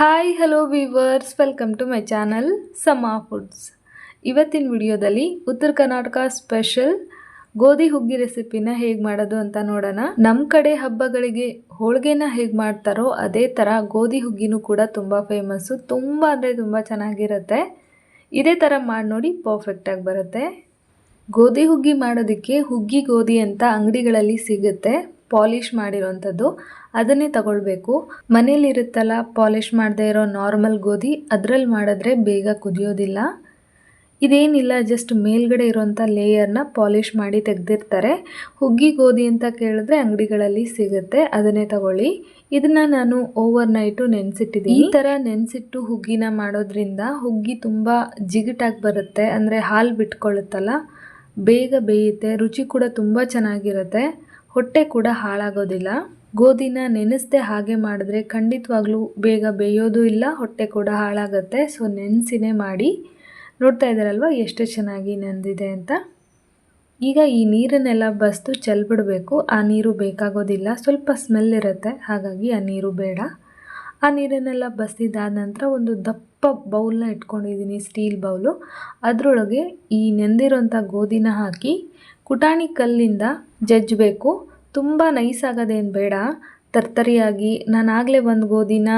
Hi hello viewers welcome to my channel Sama foods ಇವತ್ತಿನ ವಿಡಿಯೋದಲ್ಲಿ ಉತ್ತರ ಕರ್ನಾಟಕ ಸ್ಪೆಷಲ್ ಗೋಧಿ ಹುಗ್ಗಿ ರೆಸಿಪಿನ ಹೇಗೆ ಮಾಡೋದು ಅಂತ ನೋಡೋಣ. ನಮ್ಮ ಕಡೆ ಹಬ್ಬಗಳಿಗೆ ಹೋಳಿಗೆನ ಹೇಗೆ ಮಾಡ್ತಾರೋ ಅದೇ ಥರ ಗೋಧಿ ಹುಗ್ಗಿನೂ ಕೂಡ ತುಂಬ ಫೇಮಸ್ಸು ತುಂಬ ಅಂದರೆ ತುಂಬ ಚೆನ್ನಾಗಿರುತ್ತೆ. ಇದೇ ಥರ ಮಾಡಿ ನೋಡಿ ಪರ್ಫೆಕ್ಟಾಗಿ ಬರುತ್ತೆ. ಗೋಧಿ ಹುಗ್ಗಿ ಮಾಡೋದಕ್ಕೆ ಹುಗ್ಗಿ ಗೋಧಿ ಅಂತ ಅಂಗಡಿಗಳಲ್ಲಿ ಸಿಗುತ್ತೆ. ಪಾಲಿಷ್ ಮಾಡಿರೋವಂಥದ್ದು, ಅದನ್ನೇ ತಗೊಳ್ಬೇಕು. ಮನೇಲಿರುತ್ತಲ್ಲ, ಪಾಲಿಶ್ ಮಾಡದೇ ಇರೋ ನಾರ್ಮಲ್ ಗೋಧಿ, ಅದರಲ್ಲಿ ಮಾಡಿದ್ರೆ ಬೇಗ ಕುದಿಯೋದಿಲ್ಲ. ಇದೇನಿಲ್ಲ, ಜಸ್ಟ್ ಮೇಲ್ಗಡೆ ಇರೋಂಥ ಲೇಯರ್ನ ಪಾಲಿಶ್ ಮಾಡಿ ತೆಗೆದಿರ್ತಾರೆ. ಹುಗ್ಗಿ ಗೋಧಿ ಅಂತ ಕೇಳಿದ್ರೆ ಅಂಗಡಿಗಳಲ್ಲಿ ಸಿಗುತ್ತೆ, ಅದನ್ನೇ ತಗೊಳ್ಳಿ. ಇದನ್ನ ನಾನು ಓವರ್ ನೈಟು ನೆನೆಸಿಟ್ಟಿದ್ದೀನಿ. ಈ ಥರ ನೆನೆಸಿಟ್ಟು ಹುಗ್ಗಿನ ಮಾಡೋದ್ರಿಂದ ಹುಗ್ಗಿ ತುಂಬ ಜಿಗಿಟಾಗಿ ಬರುತ್ತೆ, ಅಂದರೆ ಹಾಲು ಬಿಟ್ಕೊಳ್ಳುತ್ತಲ್ಲ ಬೇಗ ಬೇಯುತ್ತೆ, ರುಚಿ ಕೂಡ ತುಂಬ ಚೆನ್ನಾಗಿರುತ್ತೆ. ಹೊಟ್ಟೆ ಕೂಡ ಹಾಳಾಗೋದಿಲ್ಲ. ಗೋಧಿನ ನೆನೆಸ್ದೆ ಹಾಗೆ ಮಾಡಿದ್ರೆ ಖಂಡಿತವಾಗ್ಲೂ ಬೇಗ ಬೇಯೋದು ಇಲ್ಲ, ಹೊಟ್ಟೆ ಕೂಡ ಹಾಳಾಗುತ್ತೆ. ಸೊ ನೆನೆಸಿನೇ ಮಾಡಿ. ನೋಡ್ತಾ ಇದ್ದಾರಲ್ವ ಎಷ್ಟು ಚೆನ್ನಾಗಿ ನೆಂದಿದೆ ಅಂತ? ಈಗ ಈ ನೀರನ್ನೆಲ್ಲ ಬಸ್ತು ಚೆಲ್ಬಿಡಬೇಕು. ಆ ನೀರು ಬೇಕಾಗೋದಿಲ್ಲ. ಸ್ವಲ್ಪ ಸ್ಮೆಲ್ ಇರುತ್ತೆ. ಹಾಗಾಗಿ ಆ ನೀರು ಬೇಡ. ಆ ನೀರನ್ನೆಲ್ಲ ಬಸ್ತಿದ್ದಾದ ನಂತರ ಒಂದು ದಪ್ಪ ಬೌಲ್ನ ಇಟ್ಕೊಂಡಿದ್ದೀನಿ, ಸ್ಟೀಲ್ ಬೌಲು. ಅದರೊಳಗೆ ಈ ನೆಂದಿರೋಂಥ ಗೋಧಿನ ಹಾಕಿ ಕುಟಾಣಿ ಕಲ್ಲಿಂದ ಜಜ್ಜಬೇಕು. ತುಂಬ ನೈಸ್ ಆಗೋದೇನು ಬೇಡ. ತರ್ತರಿಯಾಗಿ ನಾನು ಆಗಲೇ ಒಂದು ಗೋಧಿನ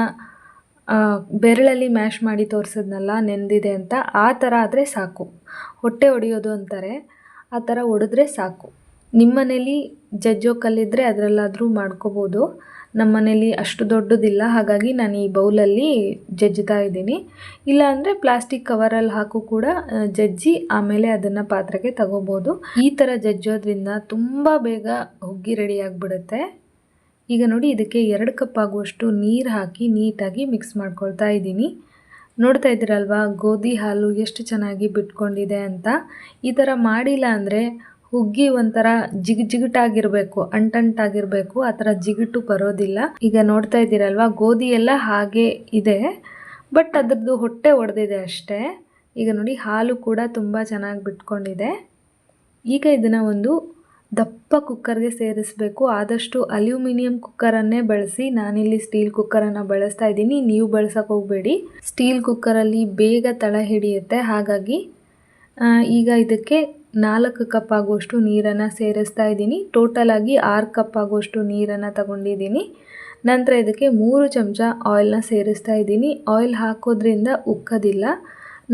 ಬೆರಳಲ್ಲಿ ಮ್ಯಾಶ್ ಮಾಡಿ ತೋರಿಸಿದ್ನಲ್ಲ ನೆಂದಿದೆ ಅಂತ ಆ ಥರ ಆದರೆ ಸಾಕು. ಹೊಟ್ಟೆ ಒಡೆಯೋದು ಅಂತಾರೆ, ಆ ಥರ ಒಡೆದ್ರೆ ಸಾಕು. ನಿಮ್ಮ ಮನೇಲಿ ಜಜ್ಜೋ ಕಲ್ಲಿದ್ದರೆ ಅದರಲ್ಲಾದರೂ ಮಾಡ್ಕೋಬೋದು. ನಮ್ಮ ಮನೇಲಿ ಅಷ್ಟು ದೊಡ್ಡದಿಲ್ಲ, ಹಾಗಾಗಿ ನಾನು ಈ ಬೌಲಲ್ಲಿ ಜಜ್ಜುತ್ತಾ ಇದ್ದೀನಿ. ಇಲ್ಲ ಅಂದರೆ ಪ್ಲಾಸ್ಟಿಕ್ ಕವರಲ್ಲಿ ಹಾಕು ಕೂಡ ಜಜ್ಜಿ ಆಮೇಲೆ ಅದನ್ನು ಪಾತ್ರೆಗೆ ತಗೋಬೋದು. ಈ ಥರ ಜಜ್ಜೋದ್ರಿಂದ ತುಂಬ ಬೇಗ ಹುಗ್ಗಿ ರೆಡಿ ಆಗಿಬಿಡುತ್ತೆ. ಈಗ ನೋಡಿ, ಇದಕ್ಕೆ ಎರಡು ಕಪ್ ಆಗುವಷ್ಟು ನೀರು ಹಾಕಿ ನೀಟಾಗಿ ಮಿಕ್ಸ್ ಮಾಡ್ಕೊಳ್ತಾ ಇದ್ದೀನಿ. ನೋಡ್ತಾ ಇದ್ದೀರಲ್ವಾ, ಗೋಧಿ ಹಾಲು ಎಷ್ಟು ಚೆನ್ನಾಗಿ ಬಿಟ್ಕೊಂಡಿದೆ ಅಂತ. ಈ ಥರ ಮಾಡಿಲ್ಲ ಅಂದರೆ ಹುಗ್ಗಿ ಒಂಥರ ಜಿಗ್ ಜಿಗಟಾಗಿರ್ಬೇಕು, ಅಂಟಂಟಾಗಿರಬೇಕು, ಆ ಥರ ಜಿಗಟು ಬರೋದಿಲ್ಲ. ಈಗ ನೋಡ್ತಾ ಇದ್ದೀರಲ್ವಾ, ಗೋಧಿ ಎಲ್ಲ ಹಾಗೆ ಇದೆ, ಬಟ್ ಅದರದ್ದು ಹೊಟ್ಟೆ ಒಡೆದಿದೆ ಅಷ್ಟೇ. ಈಗ ನೋಡಿ, ಹಾಲು ಕೂಡ ತುಂಬ ಚೆನ್ನಾಗಿ ಬಿಟ್ಕೊಂಡಿದೆ. ಈಗ ಇದನ್ನು ಒಂದು ದಪ್ಪ ಕುಕ್ಕರ್ಗೆ ಸೇರಿಸಬೇಕು. ಆದಷ್ಟು ಅಲ್ಯೂಮಿನಿಯಂ ಕುಕ್ಕರನ್ನೇ ಬಳಸಿ, ನಾನಿಲ್ಲಿ ಸ್ಟೀಲ್ ಕುಕ್ಕರನ್ನು ಬಳಸ್ತಾ ಇದ್ದೀನಿ. ನೀವು ಬಳಸೋಕೆ ಹೋಗಬೇಡಿ. ಸ್ಟೀಲ್ ಕುಕ್ಕರಲ್ಲಿ ಬೇಗ ತಳ ಹಿಡಿಯುತ್ತೆ. ಹಾಗಾಗಿ ಈಗ ಇದಕ್ಕೆ ನಾಲ್ಕು ಕಪ್ ಆಗುವಷ್ಟು ನೀರನ್ನು ಸೇರಿಸ್ತಾ ಇದ್ದೀನಿ. ಟೋಟಲಾಗಿ ಆರು ಕಪ್ ಆಗುವಷ್ಟು ನೀರನ್ನು ತಗೊಂಡಿದ್ದೀನಿ. ನಂತರ ಇದಕ್ಕೆ ಮೂರು ಚಮಚ ಆಯಿಲ್ನ ಸೇರಿಸ್ತಾ ಇದ್ದೀನಿ. ಆಯಿಲ್ ಹಾಕೋದ್ರಿಂದ ಉಕ್ಕೋದಿಲ್ಲ.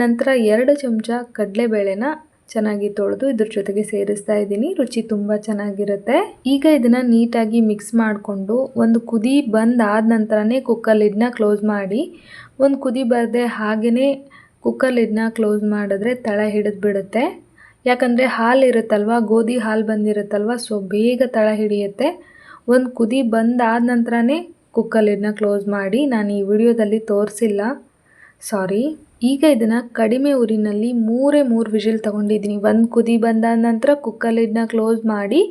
ನಂತರ ಎರಡು ಚಮಚ ಕಡಲೆಬೇಳೆನ ಚೆನ್ನಾಗಿ ತೊಳೆದು ಇದ್ರ ಜೊತೆಗೆ ಸೇರಿಸ್ತಾ ಇದ್ದೀನಿ. ರುಚಿ ತುಂಬ ಚೆನ್ನಾಗಿರುತ್ತೆ. ಈಗ ಇದನ್ನು ನೀಟಾಗಿ ಮಿಕ್ಸ್ ಮಾಡಿಕೊಂಡು ಒಂದು ಕುದಿ ಬಂದಾದ ನಂತರನೇ ಕುಕ್ಕರ್ ಲಿಡ್ನ ಕ್ಲೋಸ್ ಮಾಡಿ. ಒಂದು ಕುದಿ ಬರದೆ ಹಾಗೆಯೇ ಕುಕ್ಕರ್ ಲಿಡ್ನ ಕ್ಲೋಸ್ ಮಾಡಿದ್ರೆ ತಳ ಹಿಡಿದು ಬಿಡುತ್ತೆ ಯಾಕಂದರೆ ಹಾಲು ಇರುತ್ತಲ್ವ, ಗೋಧಿ ಹಾಲು ಬಂದಿರುತ್ತಲ್ವ ಸೊ ಬೇಗ ತಳ ಹಿಡಿಯುತ್ತೆ. ಒಂದು ಕುದಿ ಬಂದಾದ ನಂತರನೇ ಕುಕ್ಕರ್ ಲಿಡ್ನ ಕ್ಲೋಸ್ ಮಾಡಿ ನಾನು ಈ ವಿಡಿಯೋದಲ್ಲಿ ತೋರಿಸಿಲ್ಲ. ಸಾರಿ. ಈಗ ಇದನ್ನು ಕಡಿಮೆ ಊರಿನಲ್ಲಿ ಮೂರೇ ಮೂರು ವಿಷಿಲ್ ತೊಗೊಂಡಿದ್ದೀನಿ. ಒಂದು ಕುದಿ ಬಂದಾದ ನಂತರ ಕುಕ್ಕರ್ ಲಿಡ್ನ ಕ್ಲೋಸ್ ಮಾಡಿ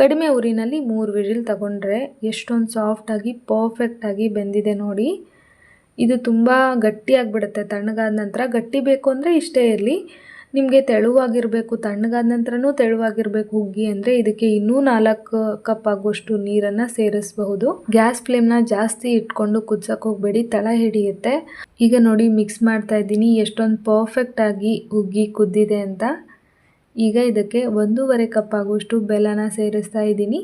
ಕಡಿಮೆ ಊರಿನಲ್ಲಿ ಮೂರು ವಿಷಿಲ್ ತಗೊಂಡ್ರೆ ಎಷ್ಟೊಂದು ಸಾಫ್ಟಾಗಿ ಪರ್ಫೆಕ್ಟಾಗಿ ಬೆಂದಿದೆ ನೋಡಿ. ಇದು ತುಂಬ ಗಟ್ಟಿಯಾಗಿಬಿಡುತ್ತೆ ತಣ್ಣಗಾದ ನಂತರ ಗಟ್ಟಿ ಬೇಕು ಅಂದರೆ ಇಷ್ಟೇ ಇರಲಿ. ನಿಮಗೆ ತೆಳುವಾಗಿರಬೇಕು, ತಣ್ಣಗಾದ ನಂತರನೂ ತೆಳುವಾಗಿರಬೇಕು ಹುಗ್ಗಿ ಅಂದರೆ ಇದಕ್ಕೆ ಇನ್ನೂ ನಾಲ್ಕು ಕಪ್ ಆಗುವಷ್ಟು ನೀರನ್ನು ಸೇರಿಸಬಹುದು. ಗ್ಯಾಸ್ ಫ್ಲೇಮ್ನ ಜಾಸ್ತಿ ಇಟ್ಕೊಂಡು ಕುದ್ಸಕ್ಕೆ ಹೋಗಬೇಡಿ, ತಳ ಹಿಡಿಯುತ್ತೆ. ಈಗ ನೋಡಿ, ಮಿಕ್ಸ್ ಮಾಡ್ತಾ ಇದ್ದೀನಿ. ಎಷ್ಟೊಂದು ಪರ್ಫೆಕ್ಟಾಗಿ ಹುಗ್ಗಿ ಕುದ್ದಿದೆ ಅಂತ. ಈಗ ಇದಕ್ಕೆ ಒಂದೂವರೆ ಕಪ್ ಆಗುವಷ್ಟು ಬೆಲ್ಲನ ಸೇರಿಸ್ತಾ ಇದ್ದೀನಿ.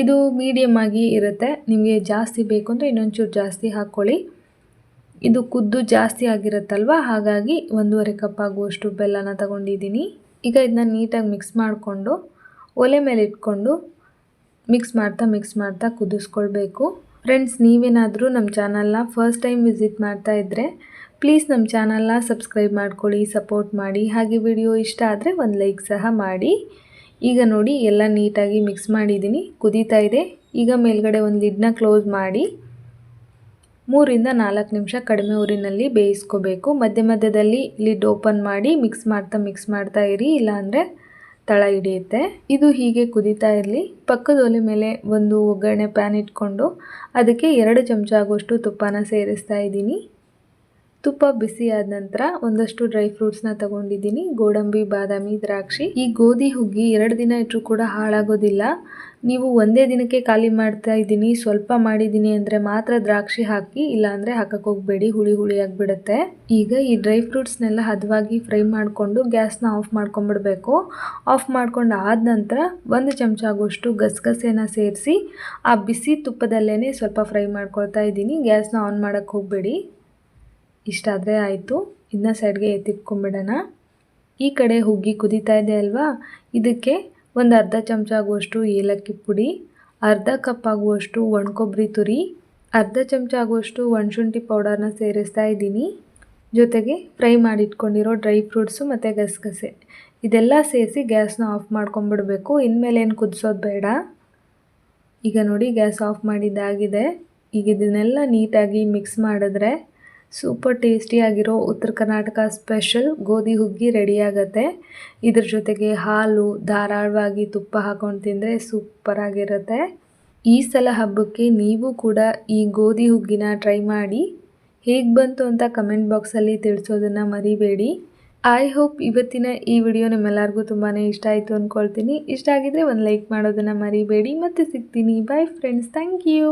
ಇದು ಮೀಡಿಯಮ್ ಆಗಿ ಇರುತ್ತೆ. ನಿಮಗೆ ಜಾಸ್ತಿ ಬೇಕು ಅಂದರೆ ಇನ್ನೊಂಚೂರು ಜಾಸ್ತಿ ಹಾಕ್ಕೊಳ್ಳಿ ಇದು ಕುದ್ದು ಜಾಸ್ತಿ ಆಗಿರುತ್ತಲ್ವ? ಹಾಗಾಗಿ ಒಂದೂವರೆ ಕಪ್ ಆಗುವಷ್ಟು ಬೆಲ್ಲನ ತಗೊಂಡಿದ್ದೀನಿ. ಈಗ ಇದನ್ನ ನೀಟಾಗಿ ಮಿಕ್ಸ್ ಮಾಡಿಕೊಂಡು, ಒಲೆ ಮೇಲೆ ಇಟ್ಕೊಂಡು ಮಿಕ್ಸ್ ಮಾಡ್ತಾ ಮಿಕ್ಸ್ ಮಾಡ್ತಾ ಕುದಿಸ್ಕೊಳ್ಬೇಕು. ಫ್ರೆಂಡ್ಸ್ ನೀವೇನಾದರೂ ನಮ್ಮ ಚಾನಲ್ನ ಫಸ್ಟ್ ಟೈಮ್ ವಿಸಿಟ್ ಮಾಡ್ತಾ ಇದ್ದರೆ ಪ್ಲೀಸ್ ನಮ್ಮ ಚಾನಲ್ನ ಸಬ್ಸ್ಕ್ರೈಬ್ ಮಾಡ್ಕೊಳ್ಳಿ ಸಪೋರ್ಟ್ ಮಾಡಿ. ಹಾಗೆ ವಿಡಿಯೋ ಇಷ್ಟ ಆದರೆ ಒಂದು ಲೈಕ್ ಸಹ ಮಾಡಿ. ಈಗ ನೋಡಿ, ಎಲ್ಲ ನೀಟಾಗಿ ಮಿಕ್ಸ್ ಮಾಡಿದ್ದೀನಿ. ಕುದೀತಾ ಇದೆ. ಈಗ ಮೇಲ್ಗಡೆ ಒಂದು ಲಿಡ್ನ ಕ್ಲೋಸ್ ಮಾಡಿ. ಮೂರಿಂದ ನಾಲ್ಕು ನಿಮಿಷ ಕಡಿಮೆ ಊರಿನಲ್ಲಿ ಬೇಯಿಸ್ಕೋಬೇಕು. ಮಧ್ಯ ಮಧ್ಯದಲ್ಲಿ ಲಿಡ್ ಓಪನ್ ಮಾಡಿ ಮಿಕ್ಸ್ ಮಾಡ್ತಾ ಮಿಕ್ಸ್ ಮಾಡ್ತಾ ಇರಿ, ಇಲ್ಲಾಂದರೆ ತಳ ಹಿಡಿಯುತ್ತೆ. ಇದು ಹೀಗೆ ಕುದೀತಾ ಇರಲಿ. ಪಕ್ಕದ ಒಲೆ ಮೇಲೆ ಒಂದು ಒಗ್ಗರಣೆ ಪ್ಯಾನ್ ಇಟ್ಕೊಂಡು ಅದಕ್ಕೆ ಎರಡು ಚಮಚ ಆಗುವಷ್ಟು ತುಪ್ಪನ ಸೇರಿಸ್ತಾ ಇದ್ದೀನಿ. ತುಪ್ಪ ಬಿಸಿ ಆದ ನಂತರ ಒಂದಷ್ಟು ಡ್ರೈ ಫ್ರೂಟ್ಸ್ನ ತಗೊಂಡಿದ್ದೀನಿ. ಗೋಡಂಬಿ, ಬಾದಾಮಿ, ದ್ರಾಕ್ಷಿ. ಈ ಗೋಧಿ ಹುಗ್ಗಿ ಎರಡು ದಿನ ಇಟ್ಟರು ಕೂಡ ಹಾಳಾಗೋದಿಲ್ಲ. ನೀವು ಒಂದೇ ದಿನಕ್ಕೆ ಖಾಲಿ ಮಾಡ್ತಾ ಇದ್ದೀನಿ. ಸ್ವಲ್ಪ ಮಾಡಿದ್ದೀನಿ ಅಂದರೆ ಮಾತ್ರ ದ್ರಾಕ್ಷಿ ಹಾಕಿ, ಇಲ್ಲಾಂದರೆ ಹೋಗಬೇಡಿ. ಹುಳಿ ಹುಳಿ ಆಗಿಬಿಡುತ್ತೆ. ಈಗ ಈ ಡ್ರೈ ಫ್ರೂಟ್ಸ್ನೆಲ್ಲ ಹದವಾಗಿ ಫ್ರೈ ಮಾಡಿಕೊಂಡು ಗ್ಯಾಸ್ನ ಆಫ್ ಮಾಡ್ಕೊಂಬಿಡಬೇಕು ಆಫ್ ಮಾಡ್ಕೊಂಡು ಆದ ನಂತರ ಒಂದು ಚಮಚ ಆಗುವಷ್ಟು ಗಸಗಸೆನ ಸೇರಿಸಿ, ಆ ಬಿಸಿ ತುಪ್ಪದಲ್ಲೇ ಸ್ವಲ್ಪ ಫ್ರೈ ಮಾಡ್ಕೊಳ್ತಾ ಇದ್ದೀನಿ. ಗ್ಯಾಸ್ನ ಆನ್ ಮಾಡೋಕ್ಕೆ ಹೋಗಬೇಡಿ. ಇಷ್ಟಾದರೆ ಆಯಿತು. ಇದನ್ನ ಸೈಡ್ಗೆ ಎತ್ತಿಟ್ಕೊಂಬಿಡೋಣ ಈ ಕಡೆ ಹುಗ್ಗಿ ಕುದೀತಾ ಇದೆ ಅಲ್ವಾ? ಇದಕ್ಕೆ ಒಂದು ಅರ್ಧ ಚಮಚ ಆಗುವಷ್ಟು ಏಲಕ್ಕಿ ಪುಡಿ, ಅರ್ಧ ಕಪ್ ಆಗುವಷ್ಟು ಒಣಕೊಬ್ಬರಿ ತುರಿ, ಅರ್ಧ ಚಮಚ ಆಗುವಷ್ಟು ಒಣಶುಂಠಿ ಪೌಡರ್ನ ಸೇರಿಸ್ತಾ ಇದ್ದೀನಿ. ಜೊತೆಗೆ ಫ್ರೈ ಮಾಡಿಟ್ಕೊಂಡಿರೋ ಡ್ರೈ ಫ್ರೂಟ್ಸು ಮತ್ತು ಗಸಗಸೆ. ಇದೆಲ್ಲ ಸೇರಿಸಿ ಗ್ಯಾಸ್ನ ಆಫ್ ಮಾಡ್ಕೊಂಬಿಡಬೇಕು ಇನ್ಮೇಲೆ ಏನು ಕುದಿಸೋದು ಬೇಡ. ಈಗ ನೋಡಿ ಗ್ಯಾಸ್ ಆಫ್ ಮಾಡಿದ್ದಾಗಿದೆ. ಈಗ ಇದನ್ನೆಲ್ಲ ನೀಟಾಗಿ ಮಿಕ್ಸ್ ಮಾಡಿದ್ರೆ ಸೂಪರ್ ಟೇಸ್ಟಿಯಾಗಿರೋ ಉತ್ತರ ಕರ್ನಾಟಕ ಸ್ಪೆಷಲ್ ಗೋಧಿ ಹುಗ್ಗಿ ರೆಡಿಯಾಗತ್ತೆ ಇದ್ರ ಜೊತೆಗೆ ಹಾಲು ಧಾರಾಳವಾಗಿ ತುಪ್ಪ ಹಾಕೊಂಡು ತಿಂದರೆ ಸೂಪರಾಗಿರುತ್ತೆ ಈ ಸಲ ಹಬ್ಬಕ್ಕೆ ನೀವು ಕೂಡ ಈ ಗೋಧಿ ಹುಗ್ಗಿನ ಟ್ರೈ ಮಾಡಿ. ಹೇಗೆ ಬಂತು ಅಂತ ಕಮೆಂಟ್ ಬಾಕ್ಸಲ್ಲಿ ತಿಳಿಸೋದನ್ನು ಮರಿಬೇಡಿ. ಐ ಹೋಪ್ ಇವತ್ತಿನ ಈ ವಿಡಿಯೋ ನಿಮ್ಮೆಲ್ಲರಿಗೂ ತುಂಬಾ ಇಷ್ಟ ಆಯಿತು ಅಂದ್ಕೊಳ್ತೀನಿ ಇಷ್ಟ ಆಗಿದ್ದರೆ ಒಂದು ಲೈಕ್ ಮಾಡೋದನ್ನು ಮರಿಬೇಡಿ. ಮತ್ತೆ ಸಿಗ್ತೀನಿ. Bye friends thank you